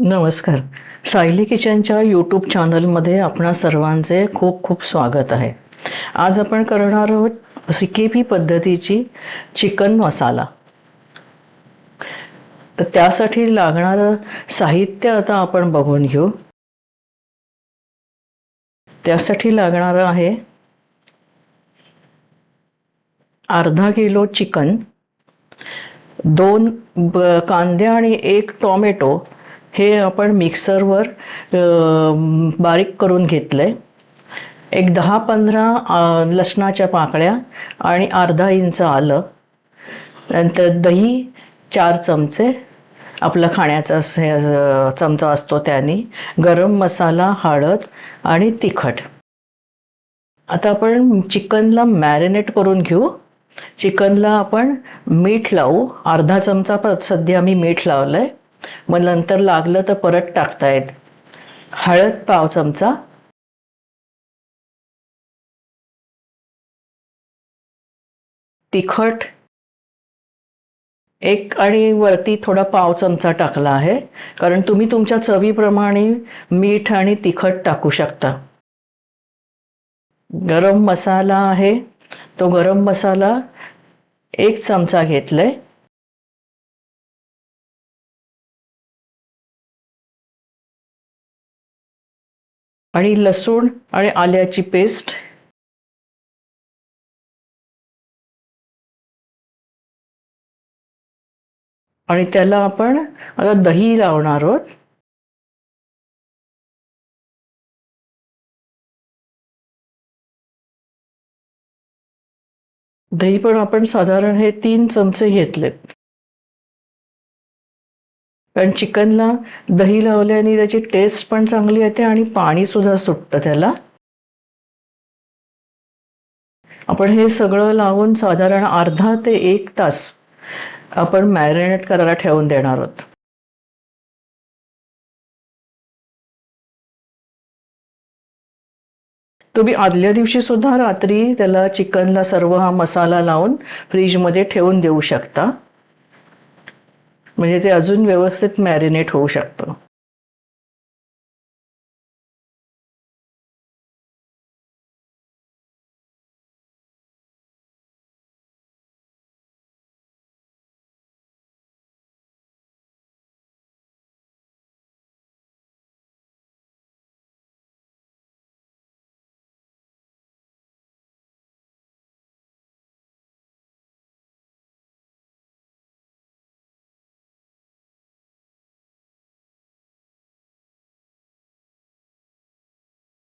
नमस्कार. सायली किचनच्या यूट्यूब चॅनलमध्ये आपणा सर्वांचे खूप खूप स्वागत आहे. आज आपण करणार आहोत सिकेपी पद्धतीची चिकन मसाला तर त्यासाठी लागणारं साहित्य आता आपण बघून घेऊ. त्यासाठी लागणारं आहे अर्धा किलो चिकन दोन कांदे आणि एक टॉमॅटो हे आपण मिक्सरवर बारीक करून घेतलं आहे एक दहा पंधरा लसणाच्या पाकळ्या आणि अर्धा इंच आलं. नंतर दही चार चमचे. आपला खाण्याचा हे, चमचा असतो त्याने. गरम मसाला हळद आणि तिखट. आता आपण चिकनला मॅरिनेट करून घेऊ. चिकनला आपण मीठ लावू. अर्धा चमचा प- सध्या मी मीठ लावलं आहे मग नंतर लागलं तर परत टाकतायत हळद पाव चमचा. तिखट. एक आणि वरती थोडा पाव चमचा टाकला आहे. कारण तुम्ही तुमच्या चवीप्रमाणे मीठ आणि तिखट टाकू शकता. गरम मसाला आहे. तो गरम मसाला एक चमचा घेतलाय. आणि लसूण आणि आल्याची पेस्ट. आणि त्याला आपण आता दही लावणार आहोत. दही पण आपण साधारण हे तीन चमचे घेतलेत. कारण चिकनला दही लावल्याने त्याची टेस्ट पण चांगली येते आणि पाणी सुद्धा सुटतं त्याला. आपण हे सगळं लावून साधारण अर्धा ते एक तास आपण मॅरिनेट करायला ठेवून देणार आहोत. तुम्ही आदल्या दिवशी सुद्धा रात्री त्याला चिकनला सर्व हा मसाला लावून फ्रीजमध्ये ठेवून देऊ शकता. म्हणजे ते अजून व्यवस्थित मॅरिनेट होऊ शकतं.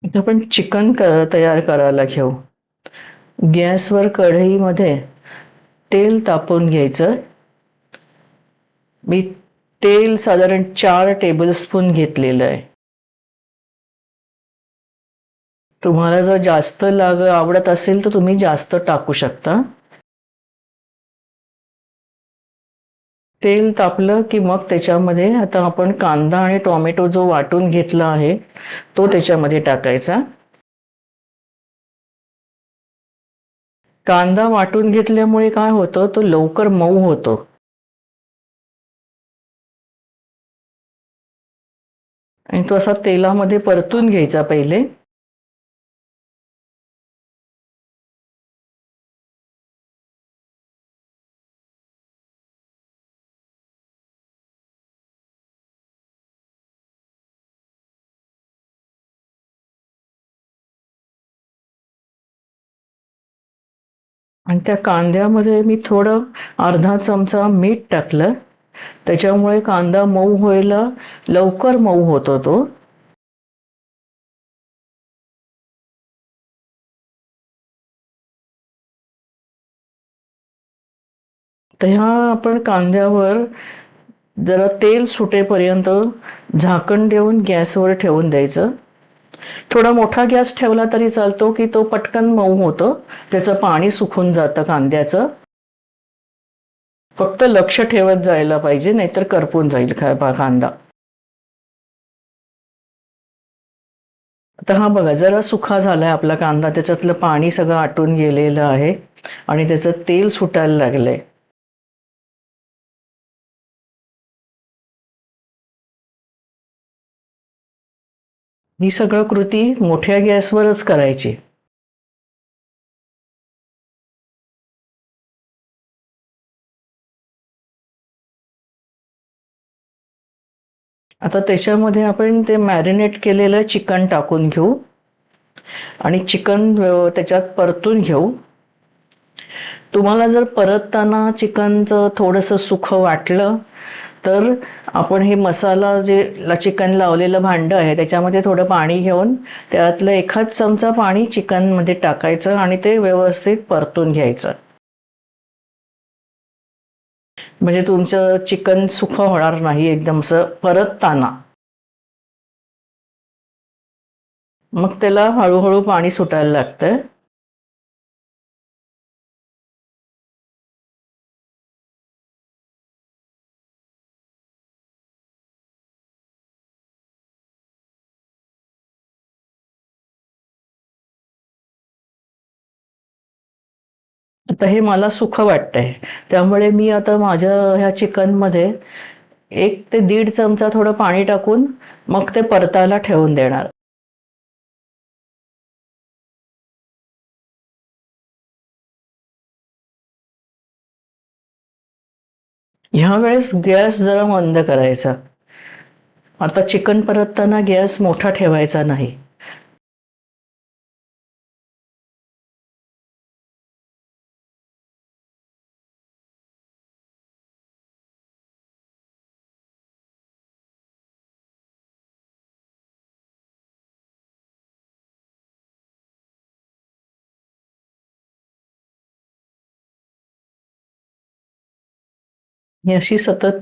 इथं आपण चिकन क तयार करायला घेऊ. गॅसवर कढईमध्ये तेल तापवून घ्यायचं. मी तेल साधारण चार टेबलस्पून घेतलेलं आहे. तुम्हाला जर जास्त लाग आवडत असेल तर तुम्ही जास्त टाकू शकता. तेल तापलं की मग त्याच्यामध्ये आता आपण कांदा आणि टोमॅटो जो वाटून घेतला आहे तो त्याच्यामध्ये टाकायचा. कांदा वाटून घेतल्यामुळे काय होतं? तो लवकर मऊ होतो. आणि तो असा तेलामध्ये परतून घ्यायचा पहिले. त्या कांद्यामध्ये मी थोडं अर्धा चमचा मीठ टाकलं. त्याच्यामुळे कांदा मऊ व्हायला लवकर मऊ होतो तो तर ह्या आपण कांद्यावर जरा तेल सुटेपर्यंत झाकण देऊन गॅसवर ठेवून द्यायचं. थोडा मोठा गॅस ठेवला तरी चालतो की तो पटकन मऊ होतं. त्याचं पाणी सुकून जातं कांद्याचं. फक्त लक्ष ठेवत जायला पाहिजे नाहीतर करपून जाईल कांदा. आता हा बघा जरा सुखा झालाय आपला कांदा. त्याच्यातलं पाणी सगळं आटून गेलेलं आहे आणि त्याचं तेल सुटायला लागलंय. ही सगळं कृती मोठ्या गॅसवरच करायची. आता त्याच्यामध्ये आपण ते मॅरिनेट केलेलं चिकन टाकून घेऊ. आणि चिकन त्याच्यात परतून घेऊ. तुम्हाला जर परतताना चिकनचं थोडंसं सुखं वाटलं तर आपण हे मसाला जे चिकन लावलेलं भांडं आहे त्याच्यामध्ये थोडं पाणी घेऊन त्यातलं एखाद चमचा पाणी चिकनमध्ये टाकायचं आणि ते व्यवस्थित परतून घ्यायचं. म्हणजे तुमचं चिकन सुखं होणार नाही एकदम असं परतताना मग त्याला हळूहळू पाणी सुटायला लागतं आता हे मला सुख वाटतंय. त्यामुळे मी आता माझ्या ह्या चिकनमध्ये एक ते दीड चमचा थोडं पाणी टाकून मग ते परतायला ठेवून देणार. ह्या वेळेस गॅस जरा मंद करायचा. आता चिकन परतताना गॅस मोठा ठेवायचा नाही. ही अशी सतत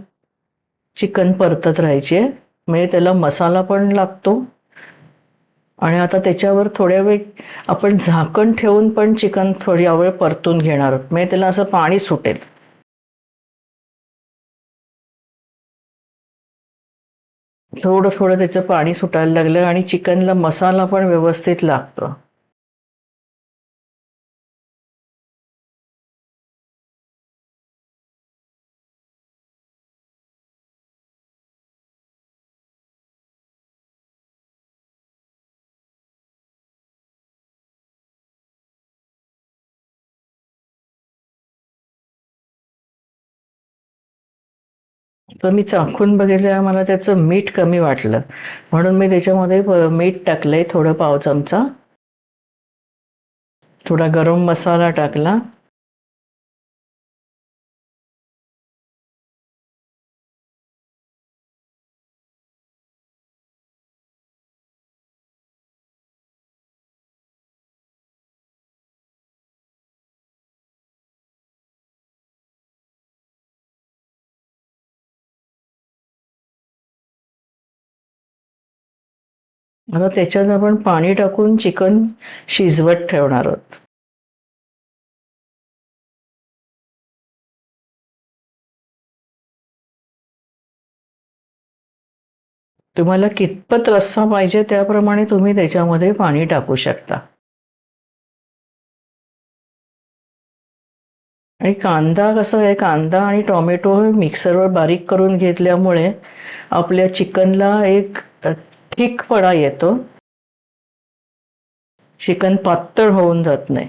चिकन परतत राहायची आहे. म्हणजे त्याला मसाला पण लागतो. आणि आता त्याच्यावर थोड्या वेळ आपण झाकण ठेवून पण चिकन थोड्या वेळ परतून घेणार आहोत. म्हणजे त्याला असं पाणी सुटेल. थोडं थोडं त्याचं पाणी सुटायला लागलं आणि चिकनला मसाला पण व्यवस्थित लागतो. तर मी चाखून बघितलं मला त्याचं मीठ कमी वाटलं. म्हणून मी त्याच्यामध्ये मीठ टाकलंय थोडं पाव चमचा. थोडा गरम मसाला टाकला. आता त्याच्यात आपण पाणी टाकून चिकन शिजवत ठेवणार आहोत. तुम्हाला कितपत रस्सा पाहिजे त्याप्रमाणे तुम्ही त्याच्यामध्ये पाणी टाकू शकता. आणि कांदा कसं आहे कांदा आणि टोमॅटो हे मिक्सरवर बारीक करून घेतल्यामुळे आपल्या चिकनला एक थिकपणा येतो. चिकन पातळ होऊन जात नाही.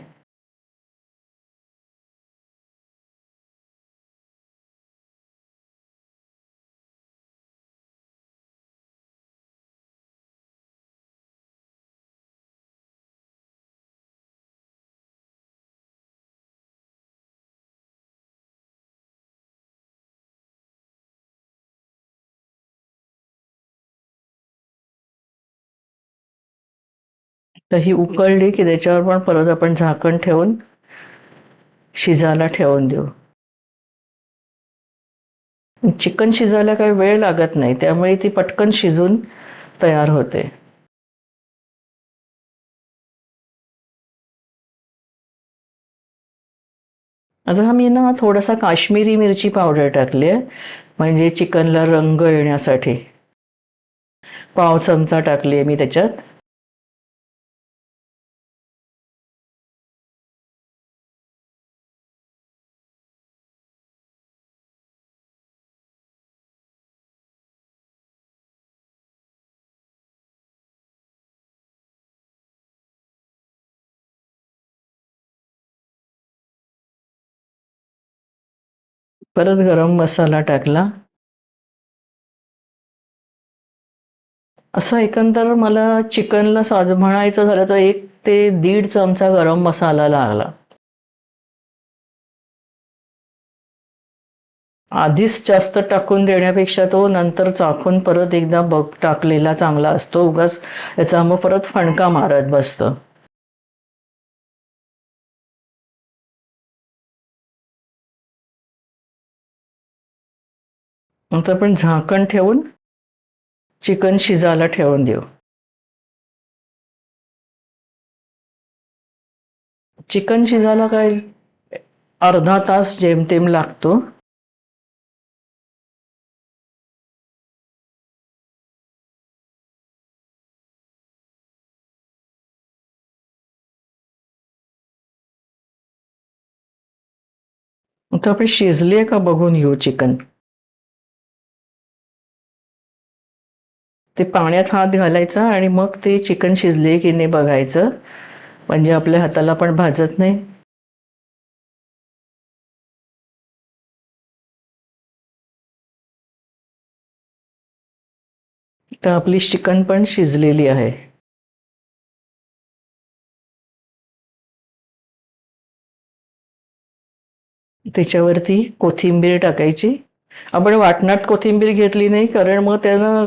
तर ही उकळली की त्याच्यावर पण परत आपण झाकण ठेवून शिजायला ठेवून देऊ. चिकन शिजायला काही वेळ लागत नाही त्यामुळे ती पटकन शिजून तयार होते. आता मी ना थोडासा काश्मीरी मिरची पावडर टाकली आहे म्हणजे चिकनला रंग येण्यासाठी. पाव चमचा टाकली आहे मी त्याच्यात. परत गरम मसाला टाकला. असं एकंदर मला चिकनला साज म्हणायचं झालं तर एक ते दीड चमचा गरम मसाला लागला. आधीच जास्त टाकून देण्यापेक्षा तो नंतर चाखून परत एकदा बघ टाकलेला चांगला असतो. उगाच याचा मग परत फणका मारत बसतो. आता आपण झाकण ठेवून चिकन शिजायला ठेवून देऊ. चिकन शिजायला काय अर्धा तास जेमतेम लागतो. आता आपण शिजले का बघून घेऊ चिकन? ते पाण्यात हात घालायचा आणि मग ते चिकन शिजले की नाही बघायचं. म्हणजे आपल्या हाताला पण भाजत नाही. तर आपली चिकन पण शिजलेली आहे. त्याच्यावरती कोथिंबीर टाकायची. आपण वाटणात कोथिंबीर घेतली नाही कारण मग त्यानं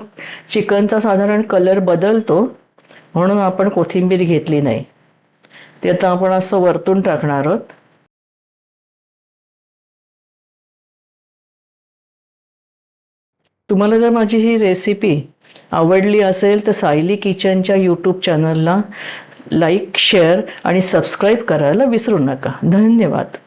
चिकनचा साधारण कलर बदलतो म्हणून आपण कोथिंबीर घेतली नाही. ते आता आपण असं वरतून टाकणार आहोत. तुम्हाला जर माझी ही रेसिपी आवडली असेल तर सायली किचनच्या यूट्यूब चॅनलला लाईक शेअर आणि सबस्क्राईब करायला विसरू नका. धन्यवाद.